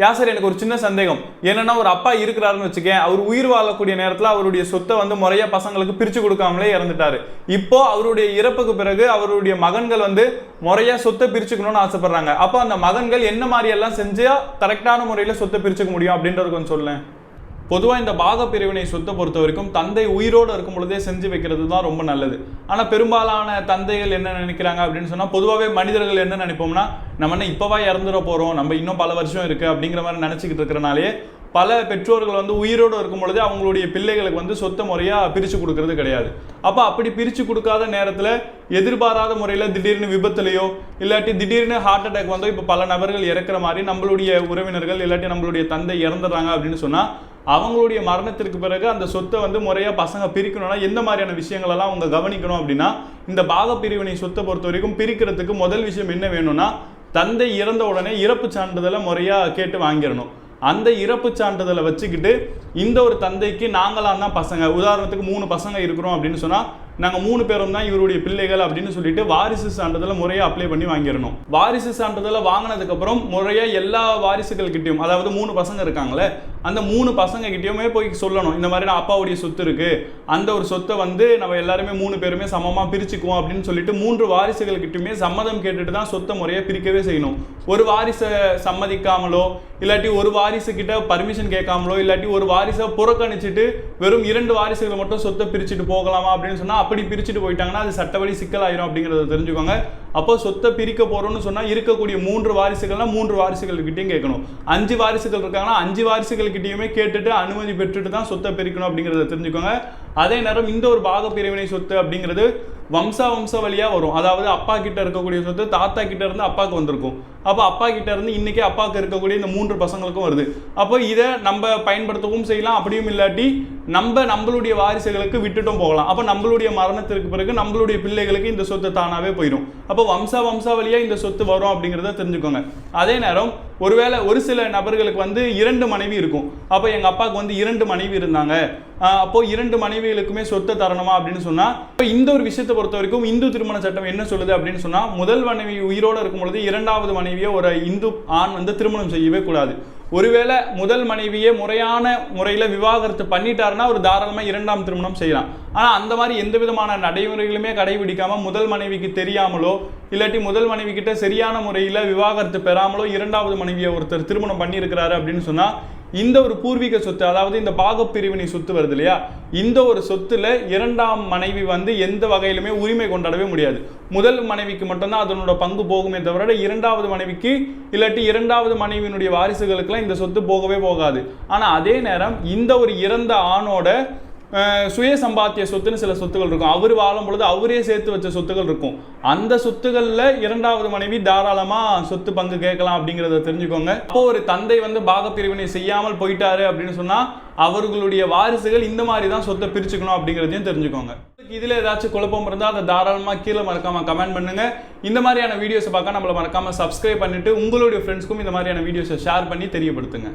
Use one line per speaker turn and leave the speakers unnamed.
யா sir எனக்கு ஒரு சின்ன சந்தேகம். என்னன்னா ஒரு அப்பா இருக்கிறாருன்னு வச்சுக்கேன் அவர் உயிர் வாழக்கூடிய நேரத்தில் அவருடைய சொத்தை வந்து முறையாக பசங்களுக்கு பிரித்து கொடுக்காமலே இறந்துட்டாரு. இப்போ அவருடைய இறப்புக்கு பிறகு அவருடைய மகன்கள் வந்து முறையாக சொத்தை பிரிச்சுக்கணும்னு ஆசைப்படுறாங்க. அப்போ அந்த மகன்கள் என்ன மாதிரி எல்லாம் கரெக்டான முறையில் சொத்தை பிரிச்சுக்க முடியும் அப்படின்றது கொஞ்சம் சொல்லேன். பொதுவாக இந்த பாக பிரிவினை சொத்தை பொறுத்த வரைக்கும் தந்தை உயிரோடு இருக்கும் பொழுதே செஞ்சு வைக்கிறது தான் ரொம்ப நல்லது. ஆனால் பெரும்பாலான தந்தைகள் என்ன நினைக்கிறாங்க அப்படின்னு சொன்னால் பொதுவாகவே மனிதர்கள் என்ன நினைப்போம்னா நம்ம என்ன இப்போவா இறந்துட போகிறோம் நம்ம இன்னும் பல வருஷம் இருக்குது அப்படிங்கிற மாதிரி நினச்சிக்கிட்டு இருக்கிறனாலே பல பெற்றோர்கள் வந்து உயிரோடு இருக்கும் பொழுதே அவங்களுடைய பிள்ளைகளுக்கு வந்து சொத்த முறையாக பிரித்து கொடுக்கறது கிடையாது. அப்போ அப்படி பிரித்து கொடுக்காத நேரத்தில் எதிர்பாராத முறையில் திடீர்னு விபத்துலையோ இல்லாட்டி திடீர்னு ஹார்ட் அட்டாக் வந்தோ இப்போ பல நபர்கள் இறக்குற மாதிரி நம்மளுடைய உறவினர்கள் இல்லாட்டி நம்மளுடைய தந்தை இறந்துடுறாங்க அப்படின்னு சொன்னால் அவங்களுடைய மரணத்திற்கு பிறகு அந்த சொத்தை வந்து முறையாக பசங்க பிரிக்கணும்னா எந்த மாதிரியான விஷயங்களெல்லாம் அவங்க கவனிக்கணும் அப்படின்னா இந்த பாகப்பிரிவினை சொத்தை பொறுத்த வரைக்கும் பிரிக்கிறதுக்கு முதல் விஷயம் என்ன வேணும்னா தந்தை இறந்த உடனே இறப்பு சான்றிதழை முறையாக கேட்டு வாங்கிடணும். அந்த இறப்பு சான்றிதழை வச்சுக்கிட்டு இந்த ஒரு தந்தைக்கு நாங்களாம் தான் பசங்க உதாரணத்துக்கு மூணு பசங்க இருக்கிறோம் அப்படின்னு சொன்னால் நாங்கள் மூணு பேரும் தான் இவருடைய பிள்ளைகள் அப்படின்னு சொல்லிட்டு வாரிசு சான்றிதழை முறையாக அப்ளை பண்ணி வாங்கிடணும். வாரிசு சான்றிதழை வாங்கினதுக்கப்புறம் முறையாக எல்லா வாரிசுகள் கிட்டேயும் அதாவது மூணு பசங்க இருக்காங்களே அந்த மூணு பசங்க கிட்டேயுமே போய் சொல்லணும். இந்த மாதிரி நான் அப்பாவுடைய சொத்து இருக்கு. அந்த ஒரு சொத்தை வந்து நம்ம எல்லாருமே மூணு பேருமே சமமாக பிரிச்சுக்குவோம் அப்படின்னு சொல்லிட்டு மூன்று வாரிசுகள் கிட்டயுமே சம்மதம் கேட்டுட்டு தான் சொத்தை முறையாக பிரிக்கவே செய்யணும். ஒரு வாரிசை சம்மதிக்காமலோ இல்லாட்டி ஒரு வாரிசு கிட்ட பர்மிஷன் கேட்காமலோ இல்லாட்டி ஒரு வாரிசை புறக்கணிச்சிட்டு வெறும் இரண்டு வாரிசுகளை மட்டும் சொத்தை பிரிச்சுட்டு போகலாமா அப்படின்னு சொன்னால் அப்படி பிரிச்சுட்டு போயிட்டாங்கன்னா அது சட்டப்படி சிக்கலாயிரும் அப்படிங்கிறத தெரிஞ்சுக்கோங்க. அப்போ சொத்தை பிரிக்க போறோம்னு சொன்னால் இருக்கக்கூடிய மூன்று வாரிசுகள்னா மூன்று வாரிசுகள் கிட்டேயும் கேட்கணும். அஞ்சு வாரிசுகள் இருக்காங்கன்னா அஞ்சு வாரிசுகள் கிட்டேயுமே கேட்டுட்டு அனுமதி பெற்றுட்டு தான் சொத்தை பிரிக்கணும் அப்படிங்கிறத தெரிஞ்சுக்கோங்க. அதே நேரம் இந்த ஒரு பாக பிரிவினை சொத்து அப்படிங்கிறது வம்சா வம்ச வழியாக வரும். அதாவது அப்பா கிட்ட இருக்கக்கூடிய சொத்து தாத்தா கிட்ட இருந்து அப்பாவுக்கு வந்திருக்கும். அப்போ அப்பா கிட்ட இருந்து இன்றைக்கே அப்பாவுக்கு இருக்கக்கூடிய இந்த மூன்று பசங்களுக்கும் வருது. அப்போ இதை நம்ம பயன்படுத்தவும் செய்யலாம். அப்படியும் இல்லாட்டி நம்ம நம்மளுடைய வாரிசுகளுக்கு விட்டுட்டும் போகலாம். அப்போ நம்மளுடைய மரணத்திற்கு பிறகு நம்மளுடைய பிள்ளைகளுக்கு இந்த சொத்து தானாகவே போயிடும். அப்போ வம்சா வம்சாவழியாக இந்த சொத்து வரும் அப்படிங்கிறத தெரிஞ்சுக்கோங்க. அதே நேரம் ஒருவேளை ஒரு சில நபர்களுக்கு வந்து இரண்டு மனைவி இருக்கும். அப்போ எங்கள் அப்பாவுக்கு வந்து இரண்டு மனைவி இருந்தாங்க. அப்போது அப்போ இரண்டு மனைவிகளுக்குமே சொத்தை தரணுமா அப்படின்னு சொன்னா இப்போ இந்த ஒரு விஷயத்தை பொறுத்த வரைக்கும் இந்து திருமண சட்டம் என்ன சொல்லுது அப்படின்னு சொன்னா முதல் மனைவி உயிரோட இருக்கும் பொழுது இரண்டாவது மனைவியை ஒரு இந்து ஆண் வந்து திருமணம் செய்யவே கூடாது. ஒருவேளை முதல் மனைவியே முறையான முறையில் விவாகரத்து பண்ணிட்டாருன்னா ஒரு தாராளமாக இரண்டாம் திருமணம் செய்யலாம். ஆனால் அந்த மாதிரி எந்த விதமான நடைமுறைகளுமே கடைபிடிக்காமல் முதல் மனைவிக்கு தெரியாமலோ இல்லாட்டி முதல் மனைவி கிட்ட சரியான முறையில் விவாகரத்து பெறாமலோ இரண்டாவது மனைவியை ஒருத்தர் திருமணம் பண்ணியிருக்கிறாரு அப்படின்னு சொன்னால் இந்த ஒரு பூர்வீக சொத்து அதாவது இந்த பாகப்பிரிவினை சொத்து வருது இல்லையா? இந்த ஒரு சொத்துல இரண்டாம் மனைவி வந்து எந்த வகையிலுமே உரிமை கொண்டாடவே முடியாது. முதல் மனைவிக்கு மட்டும்தான் அதனோட பங்கு போகுமே தவிர இரண்டாவது மனைவிக்கு இல்லாட்டி இரண்டாவது மனைவியினுடைய வாரிசுகளுக்கெல்லாம் இந்த சொத்து போகவே போகாது. ஆனால் அதே நேரம் இந்த ஒரு இறந்த ஆணோட சுய சம்பாத்திய சொத்துன்னு சில சொத்துகள் இருக்கும். அவர் வாழும் பொழுது அவரே சேர்த்து வச்ச சொத்துகள் இருக்கும். அந்த சொத்துக்களில் இரண்டாவது மனைவி தாராளமாக சொத்து பங்கு கேட்கலாம் அப்படிங்கிறத தெரிஞ்சுக்கோங்க. அப்போ ஒரு தந்தை வந்து பாகப்பிரிவினை செய்யாமல் போயிட்டாரு அப்படின்னு சொன்னால் அவர்களுடைய வாரிசுகள் இந்த மாதிரி தான் சொத்தை பிரிச்சுக்கணும் அப்படிங்கிறதையும் தெரிஞ்சுக்கோங்க. இதில் ஏதாச்சும் குழப்பம் இருந்தால் அதை தாராளமாக கீழே மறக்காம கமெண்ட் பண்ணுங்க. இந்த மாதிரியான வீடியோஸை பார்க்க நம்மள மறக்காம சப்ஸ்கிரைப் பண்ணிட்டு உங்களுடைய ஃப்ரெண்ட்ஸ்க்கும் இந்த மாதிரியான வீடியோஸை ஷேர் பண்ணி தெரியப்படுத்துங்க.